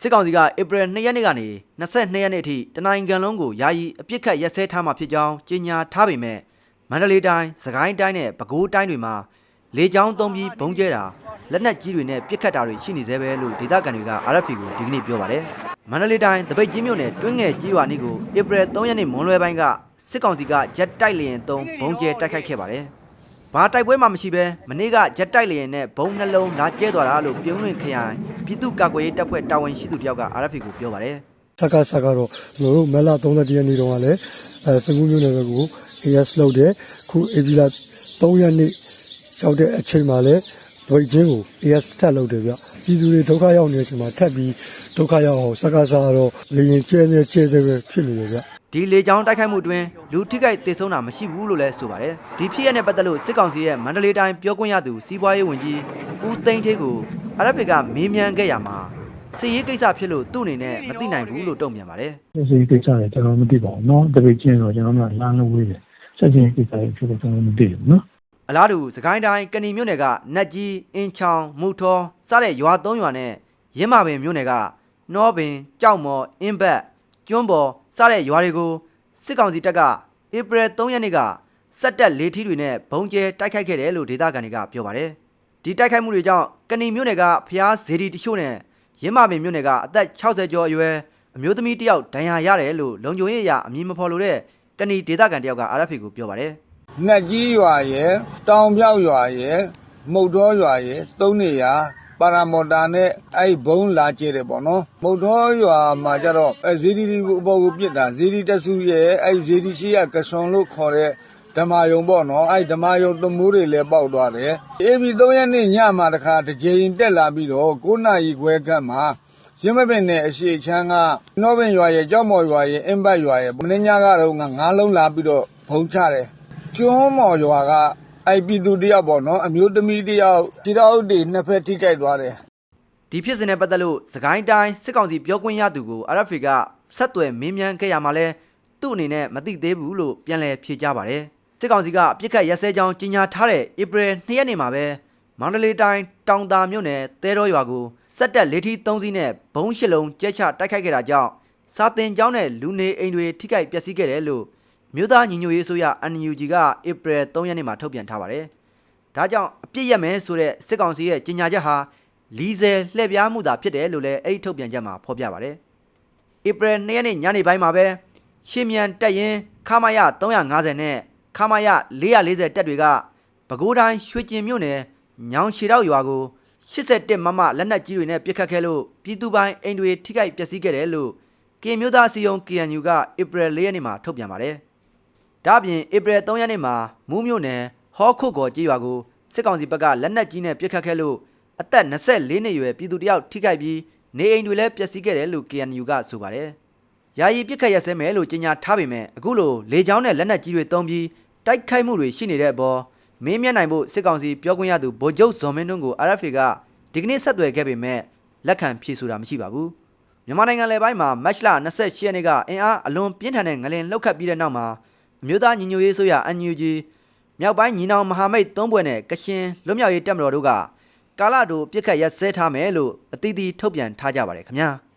စစ်ကောင်စီကဧပြီ2ရက်နေ့ကနေ22ရက်နေ့အထိတနင်္ဂနွေလုံးကိုယာယီအပြစ်ခတ်ရက်စဲထားမှာဖြစ်ကြောင်းကြေညာထားပေမဲ့မန္တလေးတိုင်းစကိုင်းတိုင်းနဲ့ပဲခူးတိုင်းတွေမှာလေကြောင်းသုံးပြီးဘုံကျဲတာလက်နက်ကြီးတွေနဲ့ပြစ်ခတ်တာတွေရှိနေသေးပဲလို့ဒေသခံတွေက RFP ကိုဒီကနေ့ပြောပါတယ်မန္တလေးတိုင်းတပိတ်ကြီးမြို့နယ်တွင်းငယ်ကြီးရွာနီကိုဧပြီ3ရက်နေ့မွန်းလွဲပိုင်းကစစ်ကောင်စီကဂျက်တိုက်လေယာဉ်သုံးဘုံကျဲတိုက်ခိုက်ခဲ့ပါတယ် ဘာတိုက်ပွဲမှမရှိဘဲမနေ့ကဂျက်တိုက်လေရင်နဲ့ဘုံနှလုံးလာကျဲသွားတာလို့ပြုံးလွင်ခရိုင်ပြည်သူ့ကာကွယ်ရေးတပ်ဖွဲ့တာဝန်ရှိသူတယောက်က RFA ကိုပြောပါတယ်စကားစကားတော့ကျွန်တော်တို့မက်လာ30ရက်နေ့တုန်းကလည်းအဲစကူးမျိုးနယ်ဘက်ကို AS လောက်တယ်ခု AB လာ3ရက်နေ့ရောက်တဲ့အချိန်မှာလည်းဒွိတ်ချင်းကို AS ထပ်လုပ်တယ်ဗျပြည်သူတွေဒုက္ခရောက်နေတဲ့အချိန်မှာထပ်ပြီးဒုက္ခရောက်အောင်စကားစကားတော့လေရင်ကျဲနေကျဲစဲပဲဖြစ်နေတယ်ဗျ ဒီလေကြောင်းတိုက်ခိုက်မှုအတွင်းလူထိခိုက်ဒေဆုံးတာမရှိဘူးလို့လည်းဆိုပါတယ်ဒီဖြစ်ရတဲ့ပတ်သက်လို့စစ်ကောင်စီရဲ့မန္တလေးတိုင်းပြောခွင့်ရသူစီးပွားရေးဝန်ကြီးဦးသိန်းထေးကို RFA ကမေးမြန်းခဲ့ရမှာစစ်ရေးကိစ္စဖြစ်လို့သူ့အနေနဲ့မသိနိုင်ဘူးလို့တုံ့ပြန်ပါတယ် စစ်စစ်ကိစ္စတွေကျွန်တော်မသိပါဘူးเนาะတပည့်ချင်းတော့ကျွန်တော်တို့ကလမ်းလို့ဝေးတယ်ဆက်ချင်းကိစ္စတွေဖြစ်တော့ကျွန်တော်မသိဘူးเนาะ အလားတူစကိုင်းတိုင်းကဏီမြို့နယ်ကနတ်ကြီးအင်းချောင်းမူထောစတဲ့ရွာ၃ရွာနဲ့ရင်းမာပင်မြို့နယ်ကနှောပင်ကြောက်မော်အင်းဘက် ကျွန်းပေါ်စတဲ့ရွာတွေကိုစစ်ကောင်စီတပ်ကဧပြီ3ရက်နေ့ကစက်တက်လေထီးတွေနဲ့ဘုံကျဲတိုက်ခိုက်ခဲ့တယ်လို့ဒေသခံတွေကပြောပါတယ်ဒီတိုက်ခိုက်မှုတွေကြောင့်ကဏီမြို့နယ်ကဖျားဇေဒီတချို့နဲ့ရင်းမာပင်မြို့နယ်ကအသက်60ကျော်အရွယ်အမျိုးသမီးတစ်ယောက်ဒဏ်ရာရတယ်လို့လုံခြုံရေးအရာအမည်မဖော်လို့တဲ့ကဏီဒေသခံတစ်ယောက်က RFA ကိုပြောပါတယ်နတ်ကြီးရွာရယ်တောင်ပြောက်ရွာရယ်မုတ်တော်ရွာရယ်သုံးနေရ ပါရာမော်တာနဲ့အဲ့ဘုံလာကျဲတယ်ပေါ့နော်မုတ်တော်ရွာမှာကျတော့အဲဇီဒီဒီအပေါ်ကိုပြစ်တာဇီဒီတက်စုရဲ့အဲ့ဇီဒီရှိရကစွန်လို့ခေါ်တဲ့ဓမ္မယုံပေါ့နော်အဲ့ဓမ္မယုံသမိုးတွေလည်းပေါက်သွားတယ်အေဘီ3ရက်နေ့ညမှာတခါတစ်ကြိမ်တက်လာပြီးတော့9နာရီခွဲခန့်မှာရင်းမပင်နဲ့အရှိချမ်းကနောဘင်ရွာရဲ့ကြောက်မော်ရွာရဲ့အင်းဘတ်ရွာရဲ့မင်းညကတော့ငါးလုံးလာပြီးတော့ဘုံချတယ်ကျွန်းမော်ရွာက အဲ့ပြည်သူတယောက်ပေါ့နော်အမျိုးသမီးတယောက်ခြေထောက်တွေနှစ်ဖက်ထိခိုက်သွားတယ်ဒီဖြစ်စဉ်နဲ့ပတ်သက်လို့စကိုင်းတိုင်းစစ်ကောင်စီပြောခွင့်ရသူကို RFA ကဆက်သွယ်မင်းမြန်းခဲ့ရမှာလဲသူ့အနေနဲ့မသိသေးဘူးလို့ပြန်လည်ဖြေကြားပါတယ်စစ်ကောင်စီကအပြစ်ခတ်ရက်စဲကြောင်းကြီးညာထားတဲ့ဧပြီ2ရက်နေ့မှာပဲမန္တလေးတိုင်းတောင်တာမြို့နယ်တဲတော်ရွာကိုစက်တက်လေထီ3စီးနဲ့ဘုံရှစ်လုံးကျဲချတိုက်ခိုက်ခဲ့တာကြောင့်စာတင်ကျောင်းနဲ့လူနေအိမ်တွေထိခိုက်ပျက်စီးခဲ့တယ်လို့ မြို့သားညီညွတ်ရေးဆိုရ NUG ကဧပြီ3ရက်နေ့မှာထုတ်ပြန်ထားပါတယ်ဒါကြောင့်အပြစ်ရက်မယ်ဆိုတဲ့စစ်ကောင်စီရဲ့ကြီးညာချက်ဟာလီဇယ်လှည့်ပြားမှုသာဖြစ်တယ်လို့လည်းအဲ့ဒီထုတ်ပြန်ချက်မှာဖော်ပြပါတယ်။ဧပြီ2ရက်နေ့ညနေပိုင်းမှာပဲရှေမြန်တက်ရင်ခမာယ350နဲ့ခမာယ440တက်တွေကပဲခူးတိုင်းရွှေကျင်မြို့နယ်ညောင်ရှည်တော့ရွာကို81မမလက်နက်ကြီးတွေနဲ့ပစ်ခတ်ခဲ့လို့ပြည်သူပိုင်းအိမ်တွေထိခိုက်ပျက်စီးခဲ့တယ်လို့ကင်မျိုးသားစီယုံ KNU ကဧပြီ4ရက်နေ့မှာထုတ်ပြန်ပါတယ်။ ဒါ့အပြင်ဧပြီ3ရက်နေ့မှာမူးမြို့နယ်ဟောခုတ်ကောကြေးရွာကိုစစ်ကောင်စီဘက်ကလက်နက်ကြီးနဲ့ပစ်ခတ်ခဲ့လို့အသက်24နှစ်အရွယ်ပြည်သူတယောက်ထိခိုက်ပြီးနေအိမ်တွေလည်းပျက်စီးခဲ့တယ်လို့ KNU ကဆိုပါတယ်။ယာယီပြစ်ခတ်ရက်စဲမယ်လို့ကြေညာထားပေမဲ့အခုလိုလေကြောင်းနဲ့လက်နက်ကြီးတွေတုံးပြီးတိုက်ခိုက်မှုတွေရှိနေတဲ့အပေါ်မင်းမျက်နိုင်ဖို့စစ်ကောင်စီပြောခွင့်ရသူဗိုလ်ချုပ်ဇော်မင်းတွန်းကို RFA ကဒီကနေ့ဆက်သွယ်ခဲ့ပေမဲ့လက်ခံဖြေဆိုတာမရှိပါဘူး။မြန်မာနိုင်ငံလယ်ပိုင်းမှာမတ်လ28ရက်နေ့ကအင်အားအလွန်ပြင်းထန်တဲ့ငလင်လှုပ်ခတ်ပြီးတဲ့နောက်မှာ အမျိုးသားညီညွတ်ရေးဆိုရ NUG မြောက်ပိုင်းညီနောင်မဟာမိတ်၃ဘွဲ့နဲ့ကရှင်လွတ်မြောက်ရေးတပ်မတော်တို့ကကာလတူပြစ်ခတ်ရက်စဲထားမယ်လို့အသီးသီးထုတ်ပြန်ထားကြပါတယ်ခင်ဗျာ။